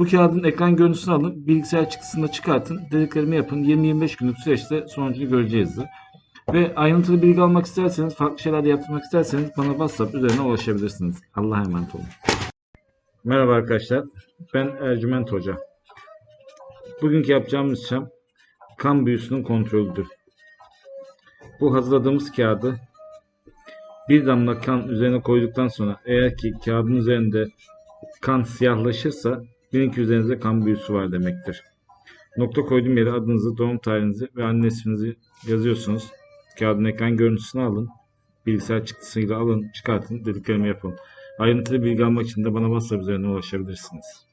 Bu kağıdın ekran görüntüsünü alın, bilgisayar çıktısını çıkartın, dediklerimi yapın. 20-25 günlük süreçte sonucunu göreceğizdir. Ve ayrıntılı bilgi almak isterseniz, farklı şeyler de yaptırmak isterseniz bana WhatsApp üzerine ulaşabilirsiniz. Allah'a emanet olun. Merhaba arkadaşlar, ben Ercüment Hoca. Bugünkü yapacağımız işlem kan büyüsünün kontrolüdür. Bu hazırladığımız kağıdı bir damla kan üzerine koyduktan sonra eğer ki kağıdın üzerinde kan siyahlaşırsa bilin ki üzerinizde kan büyüsü var demektir. Nokta koyduğum yere adınızı, doğum tarihinizi ve anne isminizi yazıyorsunuz. Kağıdın ekran görüntüsünü alın. Bilgisayar çıktısıyla alın, çıkartın, dediklerimi yapın. Ayrıntılı bilgi almak için de bana WhatsApp üzerinden ulaşabilirsiniz.